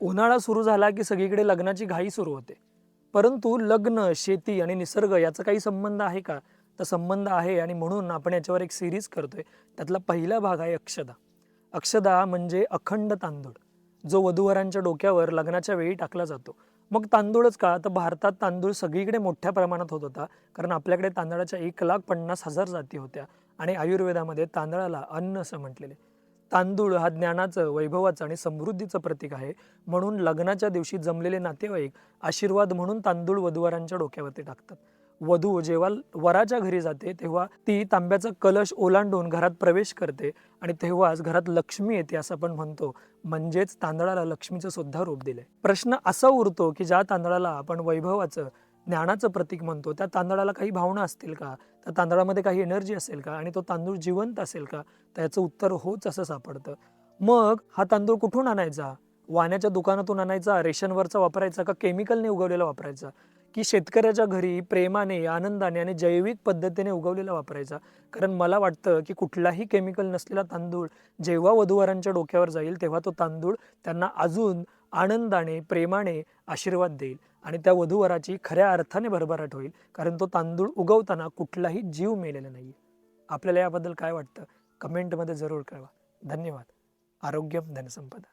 उन्हाळा सुरू झाला की सगळीकडे लग्नाची घाई सुरू होते. परंतु लग्न शेती आणि निसर्ग याचा काही संबंध आहे का? तर संबंध आहे आणि म्हणून आपण याच्यावर एक सिरीज करतोय. त्यातला पहिला भाग आहे अक्षदा. अक्षदा म्हणजे अखंड तांदूळ जो वधूवरांच्या डोक्यावर लग्नाच्या वेळी टाकला जातो. मग तांदूळच का? तर भारतात तांदूळ सगळीकडे मोठ्या प्रमाणात होत होता कारण आपल्याकडे तांदळाच्या एक लाख पन्नास हजार जाती होत्या आणि आयुर्वेदामध्ये तांदळाला अन्न असं म्हटलेले तांदूळ हा ज्ञानाचं वैभवाचं आणि समृद्धीचं प्रतीक आहे. म्हणून लग्नाच्या दिवशी जमलेले नातेवाईक आशीर्वाद म्हणून तांदूळ वधूवरांच्या डोक्यावरती टाकतात. वधू जेव्हा वराच्या घरी जाते तेव्हा ती तांब्याचा कलश ओलांडून घरात प्रवेश करते आणि तेव्हाच घरात लक्ष्मी येते असं आपण म्हणतो. म्हणजेच तांदळाला लक्ष्मीचं सुद्धा रूप दिलंय. प्रश्न असा उरतो की ज्या तांदळाला आपण वैभवाचं ज्ञानाचं प्रतीक म्हणतो. त्या तांदळाला काही भावना असतील का? त्या तांदळामध्ये काही एनर्जी असेल का? आणि तो तांदूळ जिवंत असेल का? त्याचं उत्तर होच असं सापडतं. मग हा तांदूळ कुठून आणायचा? वाण्याच्या दुकानातून आणायचा? रेशनवरचा वापरायचा? का केमिकलने उगवलेला वापरायचा? की शेतकऱ्याच्या घरी प्रेमाने आनंदाने आणि जैविक पद्धतीने उगवलेला वापरायचा? कारण मला वाटतं की कुठलाही केमिकल नसलेला तांदूळ जेव्हा वधूवरांच्या डोक्यावर जाईल तेव्हा तो तांदूळ त्यांना अजून आनंदाने प्रेमाने आशीर्वाद देईल आणि त्या वधूवराची खऱ्या अर्थाने भरभराट होईल कारण तो तांदूळ उगवताना कुठलाही जीव मेलेला नाही आपल्याला याबद्दल काय वाटतं? कमेंटमध्ये जरूर कळवा. धन्यवाद. आरोग्यम धनसंपदा.